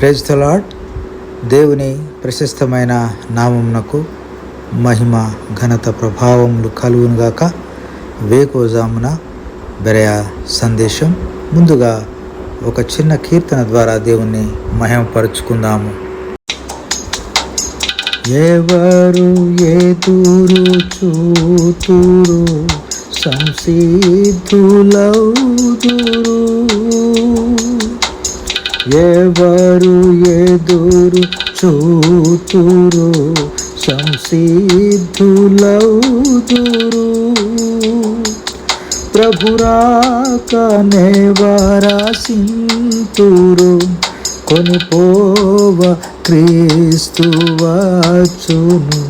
Praise the lord దేవుని ప్రశస్తమైన నామమునకు మహిమ ఘనత ప్రభావములు కలుగునుగాక వేకోజామున బెరయ సందేశం. ముందుగా ఒక చిన్న కీర్తన ద్వారా దేవుణ్ణి మహిమపరుచుకుందాము. ఎవరు ఏ తూరు చూతురు? సంసిద్ధులౌదురు ఎవరు ఎదురు చూతురు? సంసిద్ధులౌదురు ప్రభురాకనే వరాసింతురు. కొనిపోవ క్రీస్తు వచ్చును.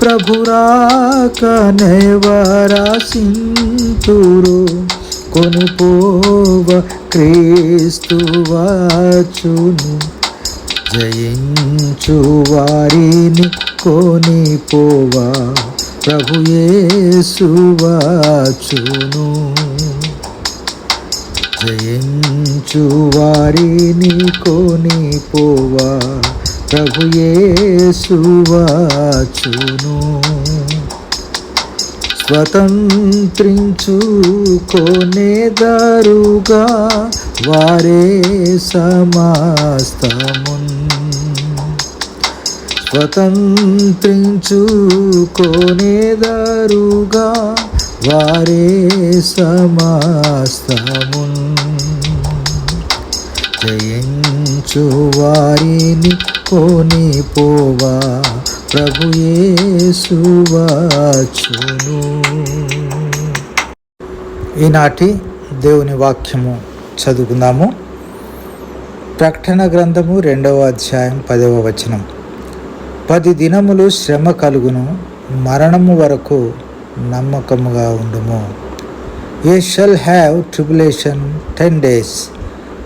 ప్రభురాకనే వరాసింతురు. కొనిపోవ క్రీస్తు వాచును. జయించు వారిని కొనిపోవా ప్రభుయేసువాచును జయించు వారిని కొనిపోవా ప్రభుయేసువాచును స్వతంత్రించుకొనేదారుగా వారే సమస్తమున్. స్వతంత్రించుకొనేదారుగా వారే సమాస్తమున్. జయించు వారిని కొనిపోవా ప్రభుయేసువాచును ఈనాటి దేవుని వాక్యము చదువుకుందాము. ప్రకటన గ్రంథము రెండవ అధ్యాయం పదవ వచనం. పది దినములు శ్రమ కలుగును మరణము వరకు నమ్మకముగా ఉండుము. Ye shall have tribulation ten days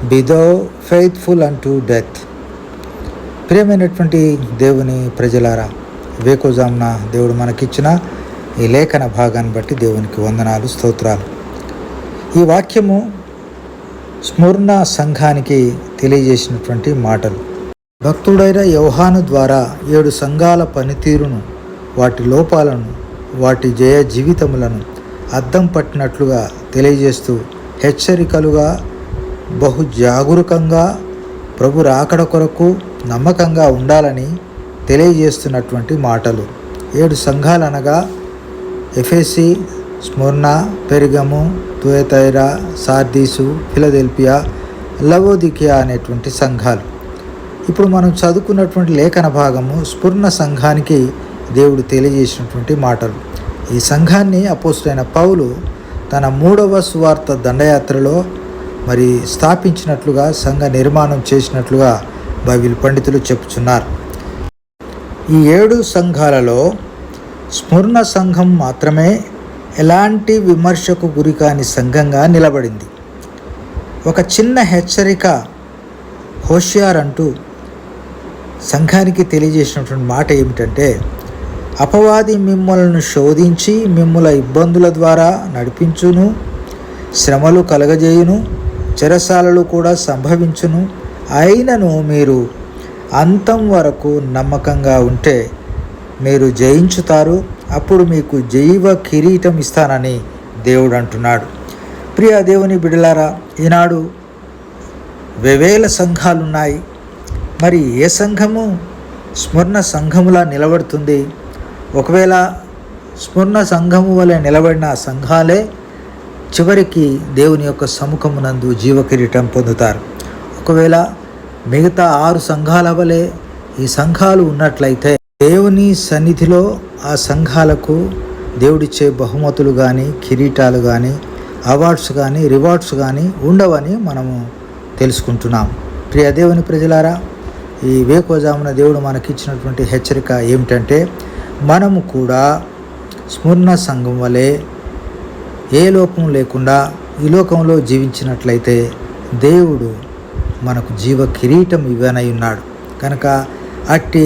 be thou faithful unto death. ప్రియమైనటువంటి దేవుని ప్రజలారా వేకోజామున దేవుడు మనకిచ్చిన ఈ లేఖన భాగాన్ని బట్టి దేవునికి వందనాలు స్తోత్రాలు. ఈ వాక్యము స్మరణ సంఘానికి తెలియజేసినటువంటి మాటలు. భక్తుడైన యోహాను ద్వారా ఏడు సంఘాల పనితీరును వాటి లోపాలను వాటి జయ జీవితములను అద్దం పట్టినట్లుగా తెలియజేస్తూ హెచ్చరికలుగా బహు జాగరూకంగా ప్రభు రాకడ కొరకు నమ్మకంగా ఉండాలని తెలియజేస్తున్నటువంటి మాటలు. ఏడు సంఘాలు అనగా ఎఫెసి స్మరణ పెరిగము తుయతైరా సార్దీసు ఫిలదెల్పియా లవోదికియా అనేటువంటి సంఘాలు. ఇప్పుడు మనం చదువుకున్నటువంటి లేఖన భాగము స్ఫుర్ణ సంఘానికి దేవుడు తెలియజేసినటువంటి మాటలు. ఈ సంఘాన్ని అపోస్టైన పౌలు తన మూడవ సువార్త దండయాత్రలో మరి స్థాపించినట్లుగా సంఘ నిర్మాణం చేసినట్లుగా బైబిల్ పండితులు చెప్పుచున్నారు. ఈ ఏడు సంఘాలలో స్మరణ సంఘం మాత్రమే ఎలాంటి విమర్శకు గురి కాని సంఘంగా నిలబడింది. ఒక చిన్న హెచ్చరిక హోషియార్ అంటూ సంఘానికి తెలియజేసినటువంటి మాట ఏమిటంటే అపవాది మిమ్మల్ని శోధించి మిమ్మల ఇబ్బందుల ద్వారా నడిపించును శ్రమలు కలగజేయును చెరసాలలు కూడా సంభవించును. అయినను మీరు అంతం వరకు నమ్మకంగా ఉంటే మీరు జయించుతారు అప్పుడు మీకు జైవ కిరీటం ఇస్తానని దేవుడు అంటున్నాడు. ప్రియ దేవుని బిడలారా ఈనాడు వెవేల సంఘాలున్నాయి. మరి ఏ సంఘము స్మరణ సంఘములా నిలబడుతుంది? ఒకవేళ స్మరణ సంఘము వలె నిలబడిన సంఘాలే చివరికి దేవుని యొక్క సముఖమునందు జీవకిరీటం పొందుతారు. ఒకవేళ మిగతా ఆరు సంఘాల వలె ఈ సంఘాలు ఉన్నట్లయితే దేవుని సన్నిధిలో ఆ సంఘాలకు దేవుడిచ్చే బహుమతులు కానీ కిరీటాలు కానీ అవార్డ్స్ కానీ రివార్డ్స్ కానీ ఉండవని మనము తెలుసుకుంటున్నాం. ప్రియ దేవుని ప్రజలారా ఈ వేకోజామున దేవుడు మనకిచ్చినటువంటి హెచ్చరిక ఏమిటంటే మనము కూడా స్మరణ సంఘం వలె ఏ లోపం లేకుండా ఈ లోకంలో జీవించినట్లయితే దేవుడు మనకు జీవ కిరీటం ఇవ్వనై ఉన్నాడు. కనుక అట్టి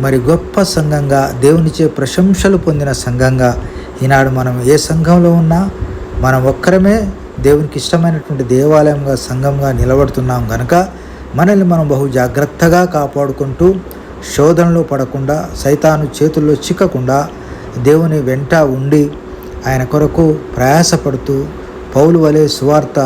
మరి గొప్ప సంఘంగా దేవునిచే ప్రశంసలు పొందిన సంఘంగా ఈనాడు మనం ఏ సంఘంలో ఉన్నా మనం ఒక్కరమే దేవునికి ఇష్టమైనటువంటి దేవాలయంగా సంఘంగా నిలబడుతున్నాం కనుక మనల్ని మనం బహు జాగ్రత్తగా కాపాడుకుంటూ శోధనలో పడకుండా సైతాను చేతుల్లో చిక్కకుండా దేవుని వెంట ఉండి ఆయన కొరకు ప్రయాసపడుతూ పౌలు వలె సువార్త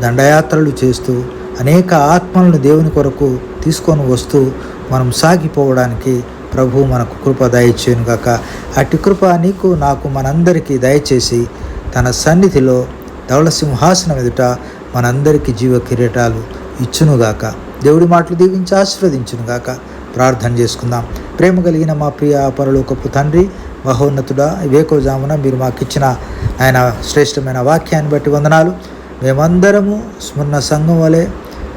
దండయాత్రలు చేస్తూ అనేక ఆత్మలను దేవుని కొరకు తీసుకొని వస్తూ మనం సాగిపోవడానికి ప్రభు మనకు కృప దయచేయను గాక. అట్టి కృప నీకు నాకు మనందరికీ దయచేసి తన సన్నిధిలో ధవళ సింహాసనం ఎదుట మనందరికీ జీవ కిరీటాలు ఇచ్చునుగాక దేవుడి మాటలు దీవించి ఆశీర్వదించునుగాక ప్రార్థన చేసుకుందాం. ప్రేమ కలిగిన మా ప్రియ పరలోకపు తండ్రి మహోన్నతుడా వేకోజామున మీరు మాకు ఇచ్చిన ఆయన శ్రేష్టమైన వాక్యాన్ని బట్టి వందనాలు. మేమందరము స్మరణ సంఘం వలె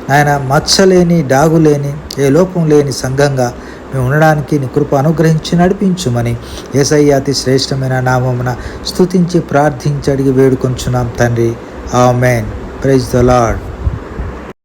ఆయన మచ్చలేని డాగు లేని ఏ లోపం లేని సంఘంగా మేము ఉండడానికి నీ కృప అనుగ్రహించి నడిపించుమని ఏసయ్య అతి శ్రేష్టమైన నామమున స్తుతించి ప్రార్థించి అడిగి వేడుకొంచున్నాం తండ్రి. ఆ ప్రైజ్ ద లాడ్